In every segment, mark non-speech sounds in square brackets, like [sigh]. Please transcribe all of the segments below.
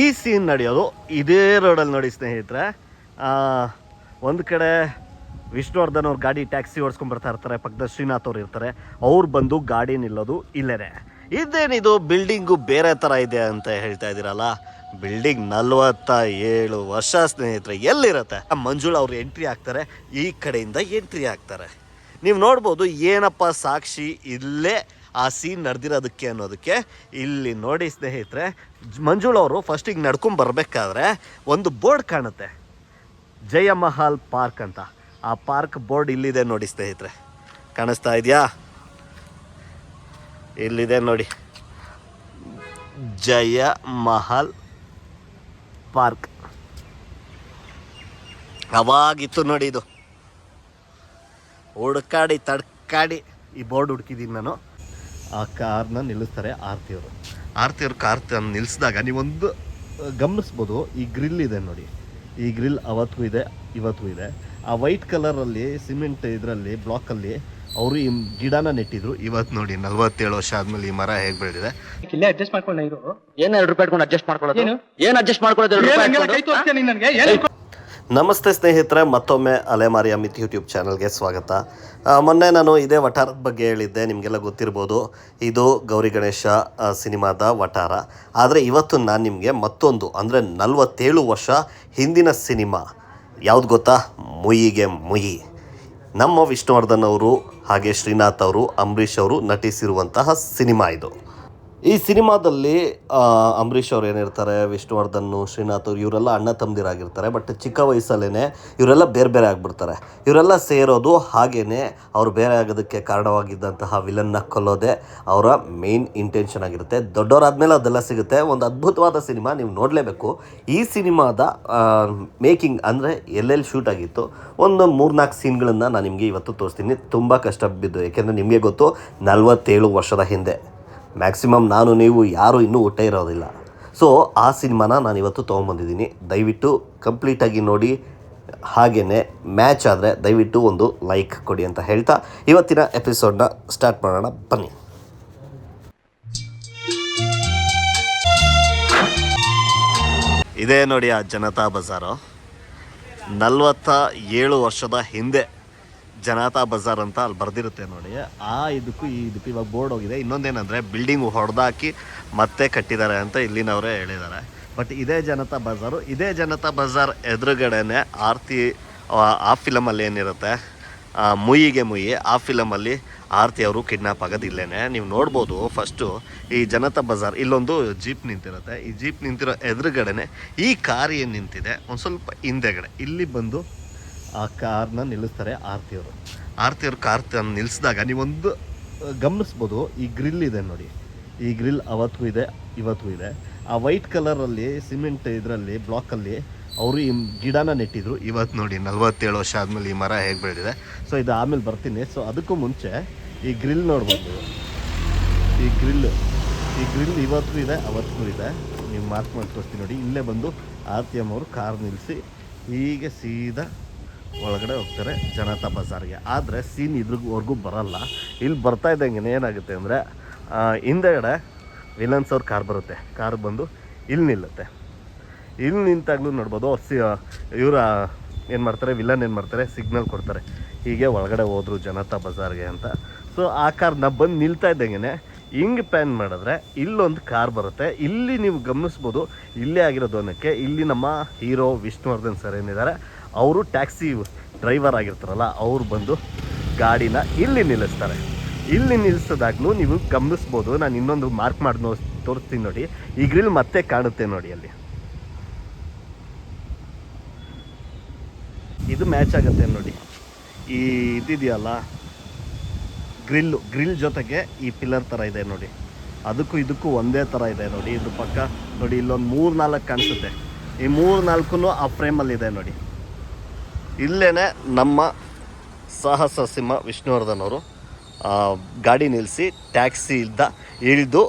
ಈ ಸೀನ್ ನಡೆಯೋದು ಇದೇ ರೋಡಲ್ಲಿ ನೋಡಿ ಸ್ನೇಹಿತರೆ. ಒಂದು ಕಡೆ ವಿಷ್ಣುವರ್ಧನ್ ಅವ್ರ ಗಾಡಿ ಟ್ಯಾಕ್ಸಿ ಓಡಿಸ್ಕೊಂಡ್ ಬರ್ತಾ ಇರ್ತಾರೆ, ಪಕ್ಕದ ಶ್ರೀನಾಥ್ ಅವ್ರು ಇರ್ತಾರೆ. ಅವ್ರು ಬಂದು ಗಾಡಿ ನಿಲ್ಲೋದು ಇಲ್ಲೇ ಇದೇನಿದು ಬಿಲ್ಡಿಂಗು ಬೇರೆ ಥರ ಇದೆ ಅಂತ ಹೇಳ್ತಾ ಇದ್ದೀರಲ್ಲ ಬಿಲ್ಡಿಂಗ್ ನಲ್ವತ್ತ ಏಳು ವರ್ಷ ಸ್ನೇಹಿತರೆ, ಎಲ್ಲಿರುತ್ತೆ? ಮಂಜುಳ ಅವ್ರು ಎಂಟ್ರಿ ಆಗ್ತಾರೆ ಈ ಕಡೆಯಿಂದ ಎಂಟ್ರಿ ಆಗ್ತಾರೆ ನೀವು ನೋಡ್ಬೋದು ಏನಪ್ಪ ಸಾಕ್ಷಿ ಇಲ್ಲೇ ಆ ಸೀನ್ ನಡೆದಿರೋದಕ್ಕೆ ಅನ್ನೋದಕ್ಕೆ ಇಲ್ಲಿ ನೋಡಿ ಸ್ನೇಹಿತರೆ ಮಂಜುಳವರು ಫಸ್ಟಿಗೆ ನಡ್ಕೊಂಡು ಬರಬೇಕಾದ್ರೆ ಒಂದು ಬೋರ್ಡ್ ಕಾಣುತ್ತೆ. ಜಯಮಹಲ್ ಪಾರ್ಕ್ ಅಂತ. ಆ ಪಾರ್ಕ್ ಬೋರ್ಡ್ ಇಲ್ಲಿದೆ ನೋಡಿ ಸ್ನೇಹಿತರೆ. ಕಾಣಿಸ್ತಾ ಇದೆಯಾ? ಇಲ್ಲಿದೆ ನೋಡಿ. ಜಯ ಮಹಲ್ ಪಾರ್ಕ್. ಅವಾಗಿತ್ತು ನೋಡಿ ಇದು. ಹುಡ್ಕಾಡಿ, ತಡ್ಕಾಡಿ ಈ ಬೋರ್ಡ್ ಹುಡುಕಿದ್ದೀನಿ ನಾನು. ಆ ಕಾರ್ನ ನಿಲ್ಲಿಸ್ತಾರೆ ಆರ್ತಿಯವರು. ಆರ್ತಿಯವ್ರು ಕಾರ್ ನಿಲ್ಸಿದಾಗ ನಿಲ್ಲಿಸಿದಾಗ ನೀವೊಂದು ಗಮನಿಸ್ಬೋದು ಈ ಗ್ರಿಲ್ ಇದೆ ನೋಡಿ. ಈ ಗ್ರಿಲ್ ಅವತ್ತು ಇದೆ ಇವತ್ತು ಇದೆ. ಆ ವೈಟ್ ಕಲರಲ್ಲಿ ಸಿಮೆಂಟ್ ಇದರಲ್ಲಿ ಬ್ಲಾಕಲ್ಲಿ ಅವರು ಈ ಗಿಡನ ನೆಟ್ಟಿದ್ರು ಇವತ್ತು ನೋಡಿ. ನಲ್ವತ್ತೇಳು ವರ್ಷ ಆದ್ಮೇಲೆ ಈ ಮರ ಹೇಗೆ ಬೆಳೆದಿದೆ? ಇಲ್ಲೇ ಅಡ್ಜಸ್ಟ್ ಮಾಡ್ಕೊಂಡು ಇರು ಏನ್ ಎರಡು ರೂಪಾಯಿ ಅಡ್ಜಸ್ಟ್ ಮಾಡ್ಕೊಳ್ಳೋದು? ಏನು? ಏನ್ ಅಡ್ಜಸ್ಟ್ ಮಾಡ್ಕೊಳ್ಳೋದು ನಮಸ್ತೆ ಸ್ನೇಹಿತರೆ, ಮತ್ತೊಮ್ಮೆ ಅಲೆಮಾರಿಯ ಮಿತ್ ಯೂಟ್ಯೂಬ್ ಚಾನಲ್ಗೆ ಸ್ವಾಗತ. ಮೊನ್ನೆ ನಾನು ಇದೇ ವಠಾರದ ಬಗ್ಗೆ ಹೇಳಿದ್ದೆ, ನಿಮಗೆಲ್ಲ ಗೊತ್ತಿರ್ಬೋದು. ಇದು ಗೌರಿ ಗಣೇಶ ಸಿನಿಮಾದ ವಠಾರ ಆದರೆ ಇವತ್ತು ನಾನು ನಿಮಗೆ ಮತ್ತೊಂದು, ಅಂದರೆ ನಲವತ್ತೇಳು ವರ್ಷ ಹಿಂದಿನ ಸಿನಿಮಾ. ಯಾವ್ದು ಗೊತ್ತಾ? ಮುಯಿಗೆ ಮುಯಿ ನಮ್ಮ ವಿಷ್ಣುವರ್ಧನ್ ಅವರು ಹಾಗೆ ಶ್ರೀನಾಥ್ ಅವರು, ಅಂಬರೀಷ್ ಅವರು ನಟಿಸಿರುವಂತಹ ಸಿನಿಮಾ ಇದು. ಈ ಸಿನಿಮಾದಲ್ಲಿ ಅಂಬರೀಷ್ ಅವ್ರು ಏನಿರ್ತಾರೆ, ವಿಷ್ಣುವರ್ಧನ್, ಶ್ರೀನಾಥ್ ಅವ್ರು, ಇವರೆಲ್ಲ ಅಣ್ಣ ತಮ್ಮದಿರಾಗಿರ್ತಾರೆ ಬಟ್ ಚಿಕ್ಕ ವಯಸ್ಸಲ್ಲೇ ಇವರೆಲ್ಲ ಬೇರೆ ಬೇರೆ ಆಗಿಬಿಡ್ತಾರೆ. ಇವರೆಲ್ಲ ಸೇರೋದು ಹಾಗೇ ಅವ್ರು ಬೇರೆ ಆಗೋದಕ್ಕೆ ಕಾರಣವಾಗಿದ್ದಂತಹ ವಿಲನ್ನ ಕೊಲ್ಲೋದೇ ಅವರ ಮೇನ್ ಇಂಟೆನ್ಷನ್ ಆಗಿರುತ್ತೆ. ದೊಡ್ಡವರಾದ್ಮೇಲೆ ಅದೆಲ್ಲ ಸಿಗುತ್ತೆ. ಒಂದು ಅದ್ಭುತವಾದ ಸಿನಿಮಾ, ನೀವು ನೋಡಲೇಬೇಕು. ಈ ಸಿನಿಮಾದ ಮೇಕಿಂಗ್ ಅಂದರೆ ಎಲ್ಲೆಲ್ಲಿ ಶೂಟ್ ಆಗಿತ್ತು, ಒಂದು ಮೂರ್ನಾಲ್ಕು ಸೀನ್ಗಳನ್ನು ನಾನು ನಿಮಗೆ ಇವತ್ತು ತೋರಿಸ್ತೀನಿ. ತುಂಬ ಕಷ್ಟ ಬಿದ್ದು, ಏಕೆಂದರೆ ನಿಮಗೆ ಗೊತ್ತು, ನಲವತ್ತೇಳು ವರ್ಷದ ಹಿಂದೆ. ಮ್ಯಾಕ್ಸಿಮಮ್ ನಾನು, ನೀವು, ಯಾರೂ ಇನ್ನೂ ಹುಟ್ಟೇ ಇರೋದಿಲ್ಲ. ಸೊ ಆ ಸಿನಿಮಾನ ನಾನು ಇವತ್ತು ತೊಗೊಂಬಂದಿದ್ದೀನಿ ದಯವಿಟ್ಟು ಕಂಪ್ಲೀಟಾಗಿ ನೋಡಿ ಹಾಗೆಯೇ ಮ್ಯಾಚ್ ಆದರೆ ದಯವಿಟ್ಟು ಒಂದು ಲೈಕ್ ಕೊಡಿ ಅಂತ ಹೇಳ್ತಾ, ಇವತ್ತಿನ ಎಪಿಸೋಡ್ನ ಸ್ಟಾರ್ಟ್ ಮಾಡೋಣ, ಬನ್ನಿ. ಇದೇ ನೋಡಿ ಆ ಜನತಾ ಬಜಾರು. ನಲವತ್ತ ಏಳು ವರ್ಷದ ಹಿಂದೆ ಜನತಾ ಬಜಾರ್ ಅಂತ ಅಲ್ಲಿ ಬರ್ದಿರುತ್ತೆ ನೋಡಿ. ಆ ಇದಕ್ಕೂ ಈ ಇದಕ್ಕೂ ಇವಾಗ ಬೋರ್ಡ್ ಹೋಗಿದೆ. ಇನ್ನೊಂದೇನಂದರೆ ಬಿಲ್ಡಿಂಗ್ ಹೊಡೆದಾಕಿ ಮತ್ತೆ ಕಟ್ಟಿದ್ದಾರೆ ಅಂತ ಇಲ್ಲಿನವರೇ ಹೇಳಿದ್ದಾರೆ. ಬಟ್ ಇದೇ ಜನತಾ ಬಜಾರು ಇದೇ ಜನತಾ ಬಜಾರ್ ಎದುರುಗಡೆನೆ ಆರ್ತಿ ಆ, ಫಿಲಮಲ್ಲಿ ಏನಿರುತ್ತೆ? ಮುಯಿಗೆ ಮುಯಿ ಆ ಫಿಲಮಲ್ಲಿ ಆರ್ತಿ ಅವರು ಕಿಡ್ನಾಪ್ ಆಗೋದು ನೀವು ನೋಡ್ಬೋದು ಫಸ್ಟು ಈ ಜನತಾ ಬಜಾರ್ ಇಲ್ಲೊಂದು ಜೀಪ್ ನಿಂತಿರುತ್ತೆ. ಈ ಜೀಪ್ ನಿಂತಿರೋ ಎದುರುಗಡೆನೆ ಈ ಕಾರ್ ಏನು ನಿಂತಿದೆ? ಒಂದು ಸ್ವಲ್ಪ ಹಿಂದೆಗಡೆ ಇಲ್ಲಿ ಬಂದು ಆ ಕಾರ್ನ ನಿಲ್ಲಿಸ್ತಾರೆ ಆರ್ತಿಯವರು ಆರ್ತಿಯವರು ಕಾರ್ ತಂದು ನಿಲ್ಲಿಸಿದಾಗ ನೀವೊಂದು ಗಮನಿಸ್ಬೋದು, ಈ ಗ್ರಿಲ್ ಇದೆ ನೋಡಿ. ಈ ಗ್ರಿಲ್ ಅವತ್ತು ಇದೆ, ಇವತ್ತು ಇದೆ. ಆ ವೈಟ್ ಕಲರಲ್ಲಿ, ಸಿಮೆಂಟ್ ಇದರಲ್ಲಿ, ಬ್ಲಾಕಲ್ಲಿ ಅವರು ಈ ಗಿಡನ ನೆಟ್ಟಿದ್ರು. ಇವತ್ತು ನೋಡಿ, ನಲ್ವತ್ತೇಳು ವರ್ಷ ಆದಮೇಲೆ ಈ ಮರ ಹೇಗೆ ಬೆಳೆದಿದೆ. ಸೊ, ಇದು ಆಮೇಲೆ ಬರ್ತೀನಿ. ಸೊ, ಅದಕ್ಕೂ ಮುಂಚೆ ಈ ಗ್ರಿಲ್ ನೋಡ್ಬೋದು ಈ ಗ್ರಿಲ್ ಈ ಗ್ರಿಲ್ ಇವತ್ತು ಇದೆ, ಅವತ್ತು ಇದೆ. ನೀವು ಮಾರ್ಕ್ ಮಾಡಿ ತೋರಿಸ್ತೀನಿ ನೋಡಿ. ಇಲ್ಲೇ ಬಂದು ಆರ್ ಟಿ ಎಂ ಅವರು ಕಾರ್ ನಿಲ್ಲಿಸಿ ಹೀಗೆ ಸೀದಾ ಒಳಗಡೆ ಹೋಗ್ತಾರೆ ಜನತಾ ಬಜಾರ್ಗೆ. ಆದರೆ ಸೀನ್ ಇದ್ರವರೆಗೂ ಬರಲ್ಲ. ಇಲ್ಲಿ ಬರ್ತಾ ಇದ್ದಂಗೆ ಏನಾಗುತ್ತೆ ಅಂದರೆ ಹಿಂದೆಗಡೆ ವಿಲನ್ಸ್ ಅವ್ರ ಕಾರ್ ಬರುತ್ತೆ. ಕಾರ್ ಬಂದು ಇಲ್ಲಿ ನಿಲ್ಲುತ್ತೆ. ಇಲ್ಲಿ ನಿಂತಾಗ್ಲೂ ನೋಡ್ಬೋದು ಸಿ ಇವರ, ಏನು ಮಾಡ್ತಾರೆ ವಿಲನ್ ಏನು ಮಾಡ್ತಾರೆ ಸಿಗ್ನಲ್ ಕೊಡ್ತಾರೆ. ಹೀಗೆ ಒಳಗಡೆ ಹೋದರು ಜನತಾ ಬಜಾರ್ಗೆ ಅಂತ. ಸೊ ಆ ಕಾರ್ನ ಬಂದು ನಿಲ್ತಾ ಇದ್ದಂಗೆ ಹಿಂಗೆ ಪ್ಯಾನ್ ಮಾಡಿದ್ರೆ ಇಲ್ಲೊಂದು ಕಾರ್ ಬರುತ್ತೆ. ಇಲ್ಲಿ ನೀವು ಗಮನಿಸ್ಬೋದು, ಇಲ್ಲೇ ಆಗಿರೋದು ಅನ್ನೋಕ್ಕೆ ಇಲ್ಲಿ ನಮ್ಮ ಹೀರೋ ವಿಷ್ಣುವರ್ಧನ್ ಸರ್ ಏನಿದ್ದಾರೆ ಅವರು ಟ್ಯಾಕ್ಸಿ ಡ್ರೈವರ್ ಆಗಿರ್ತಾರಲ್ಲ, ಅವ್ರು ಬಂದು ಗಾಡಿನ ಇಲ್ಲಿ ನಿಲ್ಲಿಸ್ತಾರೆ. ಇಲ್ಲಿ ನಿಲ್ಲಿಸೋದಾಗ್ಲೂ ನೀವು ಗಮನಿಸ್ಬೋದು, ನಾನು ಇನ್ನೊಂದು ಮಾರ್ಕ್ ಮಾಡಿ ನೋ ತೋರಿಸ್ತೀನಿ ನೋಡಿ. ಈ ಗ್ರಿಲ್ ಮತ್ತೆ ಕಾಣುತ್ತೆ ನೋಡಿ ಅಲ್ಲಿ. ಇದು ಮ್ಯಾಚ್ ಆಗುತ್ತೆ ನೋಡಿ. ಈ ಇದಿದೆಯಲ್ಲ ಗ್ರಿಲ್ಲು ಗ್ರಿಲ್ ಜೊತೆಗೆ ಈ ಪಿಲ್ಲರ್ ಥರ ಇದೆ ನೋಡಿ. ಅದಕ್ಕೂ ಇದಕ್ಕೂ ಒಂದೇ ಥರ ಇದೆ ನೋಡಿ. ಇದು ಪಕ್ಕ ನೋಡಿ, ಇಲ್ಲೊಂದು ಮೂರು ನಾಲ್ಕು ಕಾಣಿಸುತ್ತೆ. ಈ ಮೂರು ನಾಲ್ಕು ಆ ಫ್ರೇಮಲ್ಲಿದೆ ನೋಡಿ. ಇಲ್ಲೇ ನಮ್ಮ ಸಾಹಸ ಸಿಂಹ ವಿಷ್ಣುವರ್ಧನ್ ಅವರು ಗಾಡಿ ನಿಲ್ಲಿಸಿ ಟ್ಯಾಕ್ಸಿಯಿಂದ ಇಳಿದು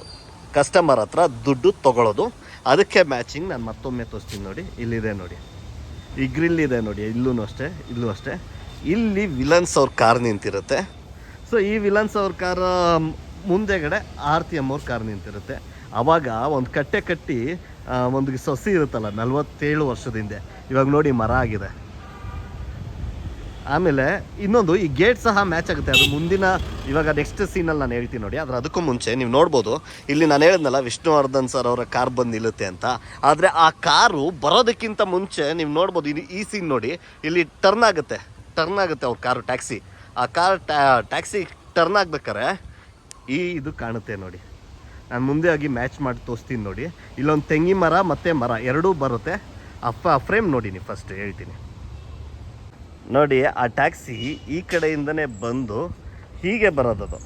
ಕಸ್ಟಮರ್ ಹತ್ರ ದುಡ್ಡು ತಗೊಳ್ಳೋದು ಅದಕ್ಕೆ ಮ್ಯಾಚಿಂಗ್ ನಾನು ಮತ್ತೊಮ್ಮೆ ತೋರಿಸ್ತೀನಿ ನೋಡಿ. ಇಲ್ಲಿದೆ ನೋಡಿ. ಈ ಗ್ರಿಲ್ ಇದೆ ನೋಡಿ. ಇಲ್ಲೂ ಅಷ್ಟೇ ಇಲ್ಲೂ ಅಷ್ಟೇ. ಇಲ್ಲಿ ವಿಲನ್ಸ್ ಅವ್ರ ಕಾರ್ ನಿಂತಿರುತ್ತೆ. ಸೊ ಈ ವಿಲನ್ಸ್ ಅವ್ರ ಕಾರ್ ಮುಂದೆಗಡೆ ಆರತಿ ಅಮ್ಮವ್ರ ಕಾರ್ ನಿಂತಿರುತ್ತೆ. ಅವಾಗ ಒಂದು ಕಟ್ಟೆ ಕಟ್ಟಿ ಒಂದು ಸೊಸಿ ಇರುತ್ತಲ್ಲ, ನಲ್ವತ್ತೇಳು ವರ್ಷದ ಹಿಂದೆ. ಇವಾಗ ನೋಡಿ ಮರ ಆಗಿದೆ. ಆಮೇಲೆ ಇನ್ನೊಂದು, ಈ ಗೇಟ್ ಸಹ ಮ್ಯಾಚ್ ಆಗುತ್ತೆ. ಅದು ಮುಂದಿನ, ಇವಾಗ ನೆಕ್ಸ್ಟ್ ಸೀನಲ್ಲಿ ನಾನು ಹೇಳ್ತೀನಿ ನೋಡಿ. ಆದರೆ ಅದಕ್ಕೂ ಮುಂಚೆ ನೀವು ನೋಡ್ಬೋದು. ಇಲ್ಲಿ ನಾನು ಹೇಳಿದ್ನಲ್ಲ, ವಿಷ್ಣುವರ್ಧನ್ ಸರ್ ಅವರ ಕಾರ್ ಬಂದು ನಿಲ್ಲುತ್ತೆ ಅಂತ. ಆದರೆ ಆ ಕಾರು ಬರೋದಕ್ಕಿಂತ ಮುಂಚೆ ನೀವು ನೋಡ್ಬೋದು ಇದು ಈ ಸೀನ್ ನೋಡಿ, ಇಲ್ಲಿ ಟರ್ನ್ ಆಗುತ್ತೆ. ಟರ್ನ್ ಆಗುತ್ತೆ ಅವ್ರ ಕಾರು ಟ್ಯಾಕ್ಸಿ ಆ ಕಾರ್ ಟ್ಯಾಕ್ಸಿ ಟರ್ನ್ ಆಗ್ಬೇಕಾರೆ ಈ ಇದು ಕಾಣುತ್ತೆ ನೋಡಿ. ನಾನು ಮುಂದೆ ಆಗಿ ಮ್ಯಾಚ್ ಮಾಡಿ ತೋರಿಸ್ತೀನಿ ನೋಡಿ. ಇಲ್ಲೊಂದು ತೆಂಗಿ ಮರ ಮತ್ತು ಮರ, ಎರಡೂ ಬರುತ್ತೆ. ಆ ಫ್ರೇಮ್ ನೋಡಿ ನೀವು ಫಸ್ಟ್ ಹೇಳ್ತೀನಿ. ನೋಡಿ, ಆ ಟ್ಯಾಕ್ಸಿ ಈ ಕಡೆಯಿಂದನೇ ಬಂದು ಹೀಗೆ ಬರೋದದು.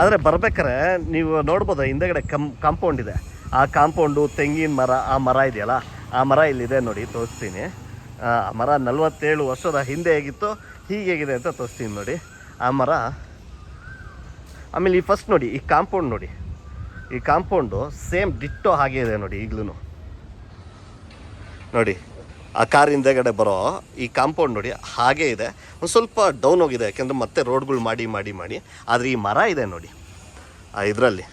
ಆದರೆ ಬರ್ಬೇಕಾರೆ ನೀವು ನೋಡ್ಬೋದು, ಹಿಂದೆಗಡೆ ಕಂ ಕಾಂಪೌಂಡ್ ಇದೆ. ಆ ಕಾಂಪೌಂಡು ತೆಂಗಿನ ಮರ, ಆ ಮರ ಇದೆಯಲ್ಲ, ಆ ಮರ ಇಲ್ಲಿದೆ ನೋಡಿ, ತೋರಿಸ್ತೀನಿ. ಆ ಮರ ನಲ್ವತ್ತೇಳು ವರ್ಷದ ಹಿಂದೆ ಹೇಗಿತ್ತು, ಹೀಗೆ ಹೇಗಿದೆ ಅಂತ ತೋರಿಸ್ತೀನಿ ನೋಡಿ. ಆ ಮರ, ಆಮೇಲೆ ಈ ಫಸ್ಟ್ ನೋಡಿ, ಈ ಕಾಂಪೌಂಡ್ ನೋಡಿ. ಈ ಕಾಂಪೌಂಡು ಸೇಮ್ ಡಿಟ್ಟೋ ಹಾಗೆ ಇದೆ ನೋಡಿ ಈಗಲೂ ನೋಡಿ ಆ ಕಾರ್ ಹಿಂದೆಗಡೆ ಬರೋ ಈ ಕಾಂಪೌಂಡ್ ನೋಡಿ ಹಾಗೇ ಇದೆ. ಒಂದು ಸ್ವಲ್ಪ ಡೌನ್ ಹೋಗಿದೆ, ಯಾಕೆಂದರೆ ಮತ್ತೆ ರೋಡ್ಗಳು ಮಾಡಿ ಮಾಡಿ ಮಾಡಿ. ಆದರೆ ಈ ಮರ ಇದೆ ನೋಡಿ. ಆ ಇದರಲ್ಲಿ.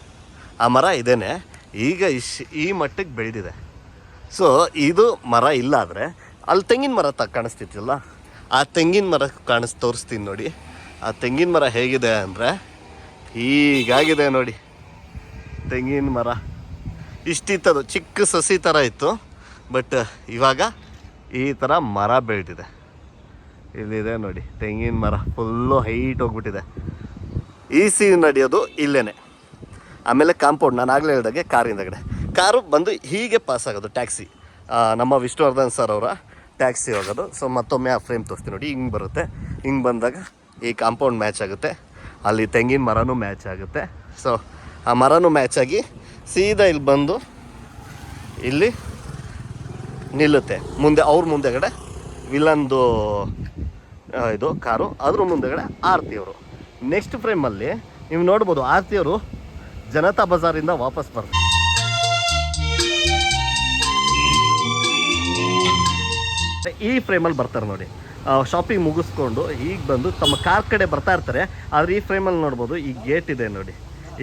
ಆ ಮರ ಇದೇನೆ. ಈಗ ಇಶ್ ಈ ಮಟ್ಟಕ್ಕೆ ಬೆಳೆದಿದೆ. ಸೊ ಇದು ಮರ ಇಲ್ಲ ಆದರೆ ಅಲ್ಲಿ ತೆಂಗಿನ ಮರ ತ ಕಾಣಿಸ್ತಿತ್ತಲ್ಲ ಆ ತೆಂಗಿನ ಮರ ಕಾಣಿಸ್, ತೋರಿಸ್ತೀನಿ ನೋಡಿ. ಆ ತೆಂಗಿನ ಮರ ಹೇಗಿದೆ ಅಂದರೆ ಹೀಗಾಗಿದೆ ನೋಡಿ. ತೆಂಗಿನ ಮರ. ಇಷ್ಟಿತ್ತದು. ಚಿಕ್ಕ ಸಸಿ ಥರ ಇತ್ತು. ಬಟ್ ಇವಾಗ ಈ ಥರ ಮರ ಬೆಳೆದಿದೆ. ಇಲ್ಲಿದೆ ನೋಡಿ, ತೆಂಗಿನ ಮರ ಫುಲ್ಲು ಹೈಟ್ ಹೋಗ್ಬಿಟ್ಟಿದೆ. ಈ ಸೀನ್ ನಡೆಯೋದು ಇಲ್ಲೇ ಆಮೇಲೆ ಕಾಂಪೌಂಡ್ ನಾನು ಆಗಲೇ ಹೇಳ್ದಾಗೆ ಕಾರಿಂದಗಡೆ ಕಾರು ಬಂದು ಹೀಗೆ ಪಾಸ್ ಆಗೋದು ಟ್ಯಾಕ್ಸಿ ನಮ್ಮ ವಿಷ್ಣುವರ್ಧನ್ ಸರ್ ಅವರ ಟ್ಯಾಕ್ಸಿ ಹೋಗೋದು. ಸೊ ಮತ್ತೊಮ್ಮೆ ಆ ಫ್ರೇಮ್ ತೋರಿಸ್ತೀನಿ ನೋಡಿ, ಹಿಂಗೆ ಬರುತ್ತೆ. ಹಿಂಗೆ ಬಂದಾಗ ಈ ಕಾಂಪೌಂಡ್ ಮ್ಯಾಚ್ ಆಗುತ್ತೆ. ಅಲ್ಲಿ ತೆಂಗಿನ ಮರನೂ ಮ್ಯಾಚ್ ಆಗುತ್ತೆ. ಸೊ ಆ ಮರನೂ ಮ್ಯಾಚ್ ಆಗಿ ಸೀದಾ ಇಲ್ಲಿ ಬಂದು, ಇಲ್ಲಿ ನಿಲ್ಲುತ್ತೆ. ಮುಂದೆ, ಅವ್ರ ಮುಂದೆಗಡೆ ವಿಲನ್ದು ಇದು ಕಾರು, ಅದ್ರ ಮುಂದೆಗಡೆ ಆರತಿಯವರು. ನೆಕ್ಸ್ಟ್ ಫ್ರೇಮಲ್ಲಿ ನೀವು ನೋಡ್ಬೋದು ಆರತಿಯವರು ಜನತಾ ಬಜಾರಿಂದ ವಾಪಸ್ ಬರ್ತಾರೆ. ಈ ಫ್ರೇಮಲ್ಲಿ ಬರ್ತಾರೆ ನೋಡಿ. ಶಾಪಿಂಗ್ ಮುಗಿಸ್ಕೊಂಡು ಈಗ ಬಂದು ತಮ್ಮ ಕಾರ್ ಕಡೆ ಬರ್ತಾ ಇರ್ತಾರೆ. ಆದರೆ ಈ ಫ್ರೇಮಲ್ಲಿ ನೋಡ್ಬೋದು ಈ ಗೇಟ್ ಇದೆ ನೋಡಿ.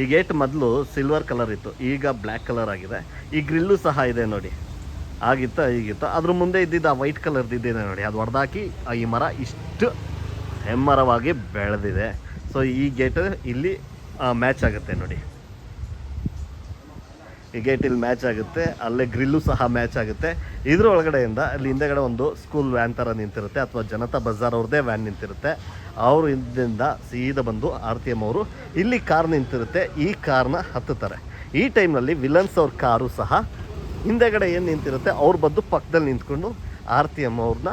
ಈ ಗೇಟ್ ಮೊದಲು ಸಿಲ್ವರ್ ಕಲರ್ ಇತ್ತು. ಈಗ ಬ್ಲ್ಯಾಕ್ ಕಲರ್ ಆಗಿದೆ. ಈ ಗ್ರಿಲ್ಲು ಸಹ ಇದೆ ನೋಡಿ. ಆಗಿತ್ತ, ಈಗಿತ್ತ. ಅದ್ರ ಮುಂದೆ ಇದ್ದಿದ್ದು ಆ ವೈಟ್ ಕಲರ್ದು ಇದ್ದಿದೆ ನೋಡಿ. ಅದು ಹೊಡೆದಾಕಿ ಈ ಮರ ಇಷ್ಟು ಹೆಮ್ಮರವಾಗಿ ಬೆಳೆದಿದೆ. ಸೊ ಈ ಗೇಟ್ ಇಲ್ಲಿ ಮ್ಯಾಚ್ ಆಗುತ್ತೆ ನೋಡಿ. ಈ ಗೇಟ್ ಇಲ್ಲಿ ಮ್ಯಾಚ್ ಆಗುತ್ತೆ. ಅಲ್ಲೇ ಗ್ರಿಲ್ಲು ಸಹ ಮ್ಯಾಚ್ ಆಗುತ್ತೆ. ಇದ್ರ ಒಳಗಡೆಯಿಂದ ಅಲ್ಲಿ ಹಿಂದೆಗಡೆ ಒಂದು ಸ್ಕೂಲ್ ವ್ಯಾನ್ ಥರ ನಿಂತಿರುತ್ತೆ ಅಥವಾ ಜನತಾ ಬಜಾರ್ ಅವ್ರದ್ದೇ ವ್ಯಾನ್ ನಿಂತಿರುತ್ತೆ. ಅವರು ಇದರಿಂದ ಸೀದಾ ಬಂದು ಆರ್ ಟಿ ಎಂ ಅವರು ಇಲ್ಲಿ ಕಾರ್ ನಿಂತಿರುತ್ತೆ. ಈ ಕಾರ್ನ ಹತ್ತುತ್ತಾರೆ. ಈ ಟೈಮ್ನಲ್ಲಿ ವಿಲನ್ಸ್ ಅವ್ರ ಕಾರು ಸಹ ಹಿಂದೆಗಡೆ ಏನು ನಿಂತಿರುತ್ತೆ? ಅವ್ರು ಬಂದು ಪಕ್ಕದಲ್ಲಿ ನಿಂತ್ಕೊಂಡು ಆರತಿ ಅಮ್ಮ ಅವ್ರನ್ನ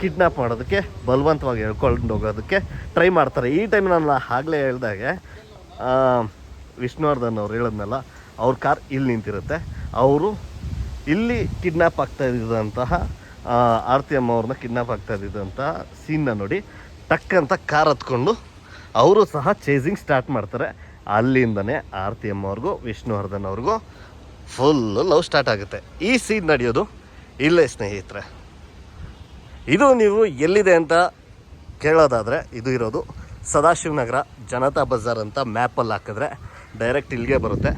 ಕಿಡ್ನಾಪ್ ಮಾಡೋದಕ್ಕೆ, ಬಲವಂತವಾಗಿ ಹೇಳ್ಕೊಂಡು ಹೋಗೋದಕ್ಕೆ ಟ್ರೈ ಮಾಡ್ತಾರೆ. ಈ ಟೈಮ್ ನಾನು ಆಗಲೇ ಹೇಳಿದಾಗೆ ವಿಷ್ಣುವರ್ಧನ್ ಅವ್ರು ಹೇಳಿದ್ನಲ್ಲ, ಅವ್ರ ಕಾರ್ ಇಲ್ಲಿ ನಿಂತಿರುತ್ತೆ. ಅವರು ಇಲ್ಲಿ ಕಿಡ್ನಾಪ್ ಆಗ್ತಾ ಇದ್ದಂತಹ ಆರತಿ ಅಮ್ಮ ಅವ್ರನ್ನ ಕಿಡ್ನಾಪ್ ಆಗ್ತಾ ಇದ್ದಂತಹ ಸೀನ್ನ ನೋಡಿ ಟಕ್ ಅಂತ ಕಾರ್ ಹತ್ಕೊಂಡು ಅವರು ಸಹ ಚೇಸಿಂಗ್ ಸ್ಟಾರ್ಟ್ ಮಾಡ್ತಾರೆ. ಅಲ್ಲಿಂದನೇ ಆರತಿ ಅಮ್ಮ ಅವ್ರಿಗೂ, ವಿಷ್ಣುವರ್ಧನ್ ಅವ್ರಿಗೂ ಫುಲ್ ಲವ್ ಸ್ಟಾರ್ಟ್ ಆಗುತ್ತೆ. ಈ ಸೀನ್ ನಡೆಯೋದು ಇಲ್ಲೇ ಸ್ನೇಹಿತರೆ. ಇದು ನೀವು ಎಲ್ಲಿದೆ ಅಂತ ಕೇಳೋದಾದರೆ ಇದು ಇರೋದು ಸದಾಶಿವನಗರ ಜನತಾ ಬಜಾರ್ ಅಂತ ಮ್ಯಾಪಲ್ಲಿ ಹಾಕಿದ್ರೆ ಡೈರೆಕ್ಟ್ ಇಲ್ಲಿಗೆ ಬರುತ್ತೆ.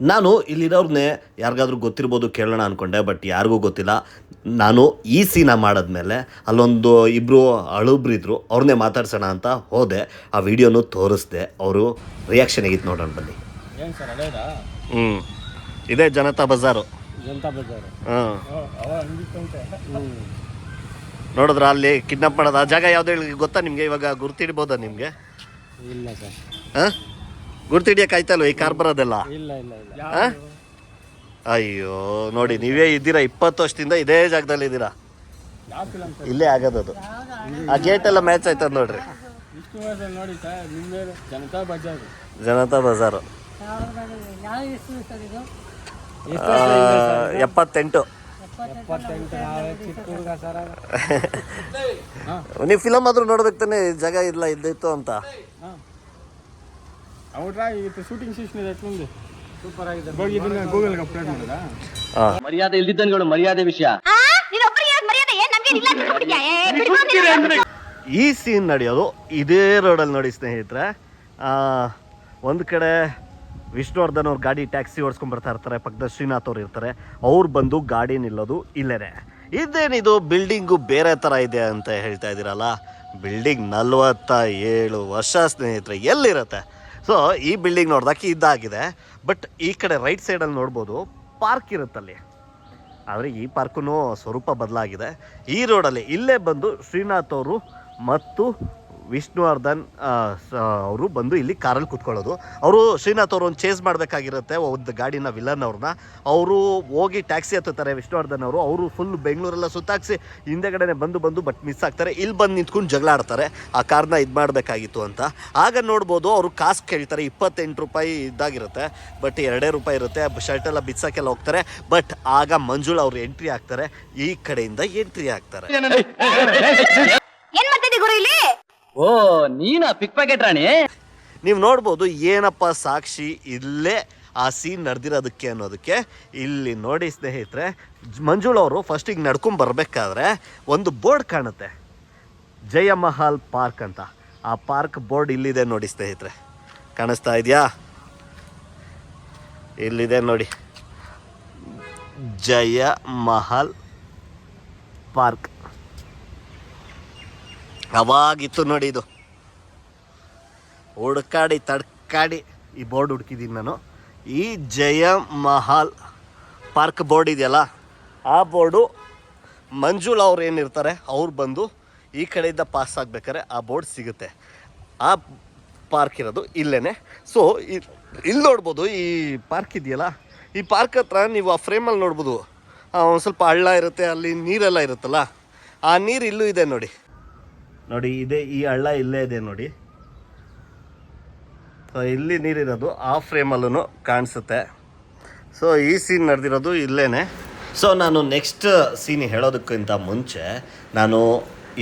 ನಾನು ಇಲ್ಲಿರೋರ್ನೇ ಯಾರಿಗಾದ್ರೂ ಗೊತ್ತಿರ್ಬೋದು ಕೇಳೋಣ ಅಂದ್ಕೊಂಡೆ ಬಟ್ ಯಾರಿಗೂ ಗೊತ್ತಿಲ್ಲ. ನಾನು ಈ ಸೀನ ಮಾಡಿದ್ಮೇಲೆ ಅಲ್ಲೊಂದು ಇಬ್ಬರು ಅಳುಬ್ರಿದ್ರು ಅವ್ರನ್ನೇ ಮಾತಾಡ್ಸೋಣ ಅಂತ ಹೋದೆ. ಆ ವಿಡಿಯೋನು ತೋರಿಸ್ದೆ. ಅವರು ರಿಯಾಕ್ಷನ್ ಆಗಿತ್ತು ನೋಡೋಣ ಬನ್ನಿ. ಹ್ಞೂ ಇದೇ ಜನತಾ ಬಜಾರು. ಜನತಾ ಬಜಾರು. ಹಾಂ. ನೋಡಿದ್ರ ಅಲ್ಲಿ ಕಿಡ್ನಾಪ್ ಮಾಡೋದು? ಆ ಜಾಗ ಯಾವ್ದು ಹೇಳಿ ಗೊತ್ತಾ ನಿಮಗೆ? ಇವಾಗ ಗುರ್ತಿಡ್ಬೋದಾ ನಿಮಗೆ? ಇಲ್ಲ ಸರ್. ಹಾಂ? ಗುರ್ತಿಡಿಯೋಕ್ಕಾಯ್ತಲ್ವ ಈ ಕಾರ್ ಬರೋದೆಲ್ಲ? ಇಲ್ಲ ಇಲ್ಲ ಇಲ್ಲ. ಆ? ಅಯ್ಯೋ ನೋಡಿ ನೀವೇ ಇದ್ದೀರಾ ಇಪ್ಪತ್ತು ವರ್ಷದಿಂದ ಇದೇ ಜಾಗದಲ್ಲಿ ಇದ್ದೀರಾ? ಇಲ್ಲೇ ಆಗೋದದು. ಆ ಗೇಟ್ ಎಲ್ಲ ಮ್ಯಾಚ್ ಆಯ್ತದ ನೋಡ್ರಿ. ಇಷ್ಟು ವರ್ಷ ನೋಡಿ ಸರ್ ನಿಮ್ಮ ಮೇಲೆ ಜನತಾ ಬಜಾರು. ಜನತಾ ಬಜಾರು. ಎಪ್ಪತ್ತೆಂಟು. ನಾವೇ ಫಿಲಮ್ [laughs] ಆದ್ರೂ ನೋಡ್ಬೇಕು ತಾನೆ ಜಾಗ ಇಲ್ಲ ಇದ್ದಿತ್ತು ಅಂತ. ಶೂಟಿಂಗ್ ಸೀಸನ್ ಸೂಪರ್ ಆಗಿದೆ. ಅಪ್ಲೋಡ್ ಮಾಡಿದಾ ಮರ್ಯಾದೆ ಇಲ್ದಿದ್ದನ್ಗಳು ಮರ್ಯಾದೆ ವಿಷಯ. ಈ ಸೀನ್ ನಡೆಯೋದು ಇದೇ ರೋಡಲ್ಲಿ ನೋಡಿ ಸ್ನೇಹಿತರೆ. ಒಂದು ಕಡೆ ವಿಷ್ಣುವರ್ಧನ್ ಅವ್ರ ಗಾಡಿ ಟ್ಯಾಕ್ಸಿ ಓಡಿಸ್ಕೊಂಡ್ ಬರ್ತಾ ಇರ್ತಾರೆ ಪಕ್ಕದ ಶ್ರೀನಾಥ್ ಅವ್ರು ಇರ್ತಾರೆ. ಅವ್ರು ಬಂದು ಗಾಡಿ ನಿಲ್ಲೋದು ಇಲ್ಲೇನೆ. ಇದೇನಿದು ಬಿಲ್ಡಿಂಗು ಬೇರೆ ಥರ ಇದೆ ಅಂತ ಹೇಳ್ತಾ ಇದ್ದೀರಲ್ಲ? ಬಿಲ್ಡಿಂಗ್ ನಲ್ವತ್ತ ಏಳು ವರ್ಷ ಸ್ನೇಹಿತರೆ, ಎಲ್ಲಿರುತ್ತೆ? ಸೊ ಈ ಬಿಲ್ಡಿಂಗ್ ನೋಡ್ದಕ್ಕೆ ಇದ್ದಾಗಿದೆ ಬಟ್ ಈ ಕಡೆ ರೈಟ್ ಸೈಡಲ್ಲಿ ನೋಡ್ಬೋದು ಪಾರ್ಕ್ ಇರುತ್ತಲ್ಲಿ ಆದರೆ ಈ ಪಾರ್ಕು ಸ್ವರೂಪ ಬದಲಾಗಿದೆ. ಈ ರೋಡಲ್ಲಿ ಇಲ್ಲೇ ಬಂದು ಶ್ರೀನಾಥ್ ಅವರು ಮತ್ತು ವಿಷ್ಣುವರ್ಧನ್ ಅವರು ಬಂದು ಇಲ್ಲಿ ಕಾರಲ್ಲಿ ಕುತ್ಕೊಳ್ಳೋದು ಅವರು ಶ್ರೀನಾಥ್ ಅವರು ಒಂದು ಚೇಸ್ ಮಾಡಬೇಕಾಗಿರುತ್ತೆ ಒಂದು ಗಾಡಿನ ವಿಲನ್ ಅವ್ರನ್ನ ಅವರು ಹೋಗಿ ಟ್ಯಾಕ್ಸಿ ಹತ್ತುತ್ತಾರೆ ವಿಷ್ಣುವರ್ಧನ್ ಅವರು ಅವರು ಫುಲ್ ಬೆಂಗಳೂರೆಲ್ಲ ಸುತ್ತಾಕ್ಸಿ ಹಿಂದೆಗಡೆ ಬಂದು ಬಂದು ಬಟ್ ಮಿಸ್ ಆಗ್ತಾರೆ ಇಲ್ಲಿ ಬಂದು ನಿಂತ್ಕೊಂಡು ಜಗಳ ಆಡ್ತಾರೆ ಆ ಕಾರ್ನ ಇದು ಮಾಡಬೇಕಾಗಿತ್ತು ಅಂತ ಆಗ ನೋಡ್ಬೋದು ಅವರು ಕಾಸು ಕೇಳ್ತಾರೆ ಇಪ್ಪತ್ತೆಂಟು ರೂಪಾಯಿ ಇದ್ದಾಗಿರುತ್ತೆ ಬಟ್ ಎರಡೇ ರೂಪಾಯಿ ಇರುತ್ತೆ ಶರ್ಟ್ ಎಲ್ಲ ಬಿಚ್ಚಾಕೆಲ್ಲ ಹೋಗ್ತಾರೆ ಬಟ್ ಆಗ ಮಂಜುಳ ಅವರು ಎಂಟ್ರಿ ಆಗ್ತಾರೆ ಈ ಕಡೆಯಿಂದ ಎಂಟ್ರಿ ಆಗ್ತಾರೆ ಓ, ನೀನ ಪಿಕ್ ಪ್ಯಾಕೆಟ್ ರಾಣಿ? ನೀವು ನೋಡ್ಬೋದು ಏನಪ್ಪ ಸಾಕ್ಷಿ ಇಲ್ಲೇ ಆ ಸೀನ್ ನಡೆದಿರೋದಕ್ಕೆ ಅನ್ನೋದಕ್ಕೆ. ಇಲ್ಲಿ ನೋಡಿ ಸ್ನೇಹಿತರೆ, ಮಂಜುಳ ಮಂಜುಳ್ ಅವರು ಫಸ್ಟಿಗೆ ನಡ್ಕೊಂಡು ಬರಬೇಕಾದ್ರೆ ಒಂದು ಬೋರ್ಡ್ ಕಾಣುತ್ತೆ. ಜಯ ಮಹಲ್ ಪಾರ್ಕ್ ಅಂತ. ಆ ಪಾರ್ಕ್ ಬೋರ್ಡ್ ಇಲ್ಲಿದೆ ನೋಡಿ ಸ್ನೇಹಿತರೆ. ಕಾಣಿಸ್ತಾ ಇದೆಯಾ? ಇಲ್ಲಿದೆ ನೋಡಿ. ಜಯ ಮಹಲ್ ಪಾರ್ಕ್. ಅವಾಗಿತ್ತು ನೋಡಿ ಇದು. ಹುಡ್ಕಾಡಿ, ತಡ್ಕಾಡಿ ಈ ಬೋರ್ಡ್ ಹುಡುಕಿದ್ದೀನಿ ನಾನು. ಈ ಜಯ ಮಹಲ್ ಪಾರ್ಕ್ ಬೋರ್ಡ್ ಇದೆಯಲ್ಲ, ಆ ಬೋರ್ಡು ಮಂಜುಳ ಅವ್ರು ಏನಿರ್ತಾರೆ, ಅವ್ರು ಬಂದು ಈ ಕಡೆಯಿಂದ ಪಾಸ್ ಆಗ್ಬೇಕಾದ್ರೆ ಆ ಬೋರ್ಡ್ ಸಿಗುತ್ತೆ. ಆ ಪಾರ್ಕ್ ಇರೋದು ಇಲ್ಲೇ ಸೊ ಇಲ್ಲಿ ನೋಡ್ಬೋದು, ಈ ಪಾರ್ಕ್ ಇದೆಯಲ್ಲ, ಈ ಪಾರ್ಕ್ ಹತ್ರ ನೀವು ಆ ಫ್ರೇಮಲ್ಲಿ ನೋಡ್ಬೋದು. ಒಂದು ಸ್ವಲ್ಪ ಹಳ್ಳ ಇರುತ್ತೆ, ಅಲ್ಲಿ ನೀರೆಲ್ಲ ಇರುತ್ತಲ್ಲ, ಆ ನೀರು ಇಲ್ಲೂ ಇದೆ ನೋಡಿ. ನೋಡಿ, ಇದೆ ಈ ಹಳ್ಳ ಇಲ್ಲೇ ಇದೆ ನೋಡಿ. ಸೊ ಇಲ್ಲಿ ನೀರಿರೋದು ಆ ಫ್ರೇಮಲ್ಲೂ ಕಾಣಿಸುತ್ತೆ. ಸೊ ಈ ಸೀನ್ ನಡೆದಿರೋದು ಇಲ್ಲೇ ಸೊ ನಾನು ನೆಕ್ಸ್ಟ್ ಸೀನ್ ಹೇಳೋದಕ್ಕಿಂತ ಮುಂಚೆ ನಾನು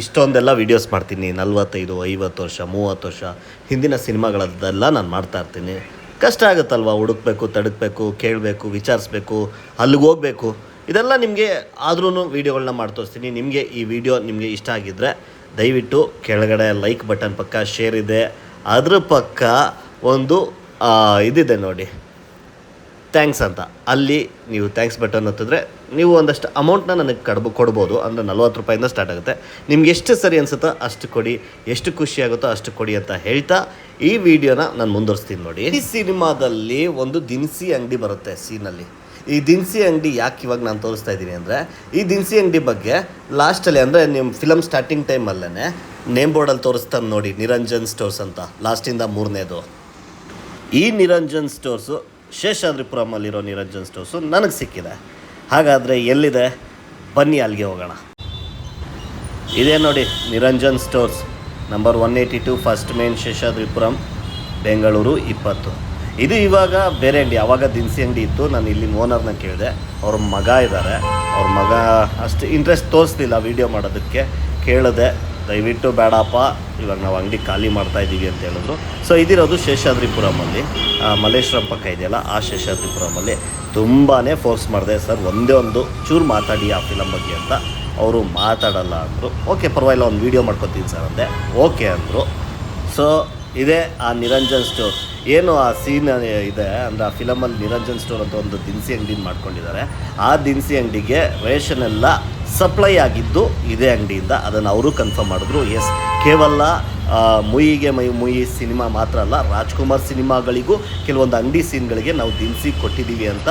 ಇಷ್ಟೊಂದೆಲ್ಲ ವೀಡಿಯೋಸ್ ಮಾಡ್ತೀನಿ. ನಲ್ವತ್ತೈದು, ಐವತ್ತು ವರ್ಷ, ಮೂವತ್ತು ವರ್ಷ ಹಿಂದಿನ ಸಿನಿಮಾಗಳದ್ದೆಲ್ಲ ನಾನು ಮಾಡ್ತಾ ಇರ್ತೀನಿ. ಕಷ್ಟ ಆಗುತ್ತಲ್ವ? ಹುಡುಕ್ಬೇಕು, ತಡಕ್ಬೇಕು, ಕೇಳಬೇಕು, ವಿಚಾರಿಸ್ಬೇಕು, ಅಲ್ಲಿಗೆ ಹೋಗಬೇಕು. ಇದೆಲ್ಲ ನಿಮಗೆ ಆದ್ರೂ ವೀಡಿಯೋಗಳನ್ನ ಮಾಡಿ ತೋರಿಸ್ತೀನಿ ನಿಮಗೆ ಈ ವಿಡಿಯೋ ನಿಮಗೆ ಇಷ್ಟ ಆಗಿದ್ದರೆ ದಯವಿಟ್ಟು ಕೆಳಗಡೆ ಲೈಕ್ ಬಟನ್ ಪಕ್ಕ ಶೇರ್ ಇದೆ. ಅದ್ರ ಪಕ್ಕ ಒಂದು ಇದಿದೆ ನೋಡಿ. ಥ್ಯಾಂಕ್ಸ್ ಅಂತ. ಅಲ್ಲಿ ನೀವು ಥ್ಯಾಂಕ್ಸ್ ಬಟನ್ ಹತ್ತಿದ್ರೆ ನೀವು ಒಂದಷ್ಟು ಅಮೌಂಟ್ನ ನನಗೆ ಕಡ್ಬ, ಕೊಡ್ಬೋದು. ಅಂದರೆ ನಲ್ವತ್ತು ರೂಪಾಯಿಂದ ಸ್ಟಾರ್ಟ್ ಆಗುತ್ತೆ. ನಿಮ್ಗೆ ಎಷ್ಟು ಸರಿ ಅನ್ಸುತ್ತೋ ಅಷ್ಟು ಕೊಡಿ. ಎಷ್ಟು ಖುಷಿ ಆಗುತ್ತೋ ಅಷ್ಟು ಕೊಡಿ ಅಂತ ಹೇಳ್ತಾ ಈ ವಿಡಿಯೋನ ನಾನು ಮುಂದುವರಿಸ್ತೀನಿ ನೋಡಿ. ಈ ಸಿನಿಮಾದಲ್ಲಿ ಒಂದು ದಿನಸಿ ಅಂಗಡಿ ಬರುತ್ತೆ ಸೀನಲ್ಲಿ. ಈ ದಿನಸಿ ಅಂಗಡಿ ಯಾಕೆ ಇವಾಗ ನಾನು ತೋರಿಸ್ತಾ ಇದ್ದೀನಿ ಅಂದರೆ, ಈ ದಿನಸಿ ಅಂಗಡಿ ಬಗ್ಗೆ ಲಾಸ್ಟಲ್ಲಿ ಅಂದರೆ ನಿಮ್ಮ ಫಿಲಮ್ ಸ್ಟಾರ್ಟಿಂಗ್ ಟೈಮಲ್ಲೇ ನೇಮ್ ಬೋರ್ಡಲ್ಲಿ ತೋರಿಸ್ತಾನೆ ನೋಡಿ, ನಿರಂಜನ್ ಸ್ಟೋರ್ಸ್ ಅಂತ ಲಾಸ್ಟಿಂದ ಮೂರನೇದು. ಈ ನಿರಂಜನ್ ಸ್ಟೋರ್ಸು ಶೇಷಾದ್ರಿಪುರಮಲ್ಲಿರೋ ನಿರಂಜನ್ ಸ್ಟೋರ್ಸು ನನಗೆ ಸಿಕ್ಕಿದೆ. ಹಾಗಾದರೆ ಎಲ್ಲಿದೆ? ಬನ್ನಿ ಅಲ್ಲಿಗೆ ಹೋಗೋಣ. ಇದೇ ನೋಡಿ, Niranjan stores number one eighty two first main Seshadripuram, Bengaluru ಇಪ್ಪತ್ತು. ಇದು ಇವಾಗ ಬೇರೆ ಅಂಗಡಿ ಆವಾಗ ದಿನಸಿ ಅಂಗಡಿ ಇತ್ತು. ನಾನು ಇಲ್ಲಿ ಓನರ್ನ ಕೇಳಿದೆ. ಅವ್ರ ಮಗ ಇದ್ದಾರೆ ಅವ್ರ ಮಗ ಅಷ್ಟು ಇಂಟ್ರೆಸ್ಟ್ ತೋರಿಸ್ಲಿಲ್ಲ ವೀಡಿಯೋ ಮಾಡೋದಕ್ಕೆ. ಕೇಳಿದೆ, ದಯವಿಟ್ಟು ಬೇಡಪ್ಪ, ಇವಾಗ ನಾವು ಅಂಗಡಿ ಖಾಲಿ ಮಾಡ್ತಾ ಇದ್ದೀವಿ ಅಂತ ಹೇಳಿದ್ರು. ಸೊ ಇದಿರೋದು ಶೇಷಾದ್ರಿಪುರಮಲ್ಲಿ. ಮಲ್ಲೇಶ್ವರಂ ಪಕ್ಕ ಇದೆಯಲ್ಲ, ಆ ಶೇಷಾದ್ರಿಪುರಮಲ್ಲಿ. ತುಂಬಾ ಫೋರ್ಸ್ ಮಾಡಿದೆ ಸರ್. ಒಂದೇ ಒಂದು ಚೂರು ಮಾತಾಡಿ ಆ ಫಿಲಮ್ ಬಗ್ಗೆ ಅಂತ. ಅವರು ಮಾತಾಡಲ್ಲ ಅಂದರು. ಓಕೆ, ಪರವಾಗಿಲ್ಲ, ಒಂದು ವೀಡಿಯೋ ಮಾಡ್ಕೊತೀನಿ ಸರ್ ಅಂದೆ. ಓಕೆ ಅಂದರು. ಸೊ ಇದೇ ಆ ನಿರಂಜನ್ ಸ್ಟೋರ್. ಏನು ಆ ಸೀನ್ ಇದೆ ಅಂದರೆ ಆ ಫಿಲಮಲ್ಲಿ ನಿರಂಜನ್ ಸ್ಟೋರ್ ಅಂತ ಒಂದು ದಿನಸಿ ಅಂಗಡಿನ ಮಾಡ್ಕೊಂಡಿದ್ದಾರೆ. ಆ ದಿನಸಿ ಅಂಗಡಿಗೆ ರೇಷನ್ ಎಲ್ಲ ಸಪ್ಲೈ ಆಗಿದ್ದು ಇದೇ ಅಂಗಡಿಯಿಂದ. ಅದನ್ನು ಅವರು ಕನ್ಫರ್ಮ್ ಮಾಡಿದ್ರು. ಎಸ್ ಕೇವಲ ಮುಯಿಗೆ ಮೈ, ಮುಯಿ ಸಿನಿಮಾ ಮಾತ್ರ ಅಲ್ಲ, ರಾಜ್ಕುಮಾರ್ ಸಿನಿಮಾಗಳಿಗೂ ಕೆಲವೊಂದು ಅಂಗಡಿ ಸೀನ್ಗಳಿಗೆ ನಾವು ದಿನಸಿ ಕೊಟ್ಟಿದ್ದೀವಿ ಅಂತ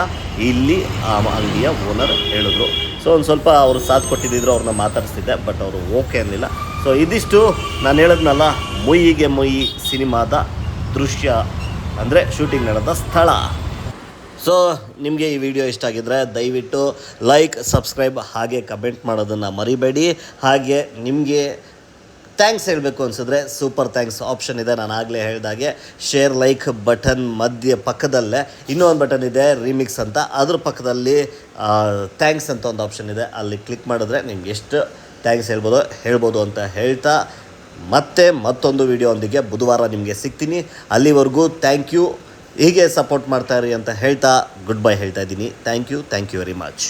ಇಲ್ಲಿ ಆ ಅಂಗಡಿಯ ಓನರ್ ಹೇಳಿದ್ರು. ಸೊ ಒಂದು ಸ್ವಲ್ಪ ಅವರು ಸಾಥ್ ಕೊಟ್ಟಿದ್ದಿದ್ರು ಅವ್ರನ್ನ ಮಾತಾಡಿಸ್ತಿದ್ದೆ ಬಟ್ ಅವರು ಓಕೆ ಅನ್ನಲಿಲ್ಲ. ಸೊ ಇದಿಷ್ಟು ನಾನು ಹೇಳಿದ್ನಲ್ಲ ಮೊಯಿಗೆ ಮೊಯಿ ಸಿನಿಮಾದ ದೃಶ್ಯ, ಅಂದರೆ ಶೂಟಿಂಗ್ ನಡೆದ ಸ್ಥಳ. ಸೊ ನಿಮಗೆ ಈ ವಿಡಿಯೋ ಇಷ್ಟ ಆಗಿದ್ರೆ ದಯವಿಟ್ಟು ಲೈಕ್ ಸಬ್ಸ್ಕ್ರೈಬ್ ಹಾಗೆ ಕಮೆಂಟ್ ಮಾಡೋದನ್ನು ಮರಿಬೇಡಿ. ಹಾಗೆ ನಿಮಗೆ ಥ್ಯಾಂಕ್ಸ್ ಹೇಳಬೇಕು ಅನಿಸಿದ್ರೆ ಸೂಪರ್ ಥ್ಯಾಂಕ್ಸ್ ಆಪ್ಷನ್ ಇದೆ. ನಾನು ಆಗಲೇ ಹೇಳಿದಾಗೆ ಶೇರ್ ಲೈಕ್ ಬಟನ್ ಮಧ್ಯ ಪಕ್ಕದಲ್ಲೇ. ಇನ್ನೂ ಒಂದು ಬಟನ್ ಇದೆ ರಿಮಿಕ್ಸ್ ಅಂತ. ಅದ್ರ ಪಕ್ಕದಲ್ಲಿ ಥ್ಯಾಂಕ್ಸ್ ಅಂತ ಒಂದು ಆಪ್ಷನ್ ಇದೆ. ಅಲ್ಲಿ ಕ್ಲಿಕ್ ಮಾಡಿದ್ರೆ ನಿಮ್ಗೆ ಎಷ್ಟು ಥ್ಯಾಂಕ್ಸ್ ಹೇಳ್ಬೋದು ಹೇಳ್ಬೋದು ಅಂತ ಹೇಳ್ತಾ ಮತ್ತೆ ಮತ್ತೊಂದು ವಿಡಿಯೋದೊಂದಿಗೆ ಬುಧವಾರ ನಿಮಗೆ ಸಿಗ್ತೀನಿ. ಅಲ್ಲಿವರೆಗೂ ಥ್ಯಾಂಕ್ ಯು ಹೀಗೆ ಸಪೋರ್ಟ್ ಮಾಡ್ತಾ ಇರಿ ಅಂತ ಹೇಳ್ತಾ ಗುಡ್ ಬೈ ಹೇಳ್ತಾ ಇದ್ದೀನಿ. Thank you thank you very much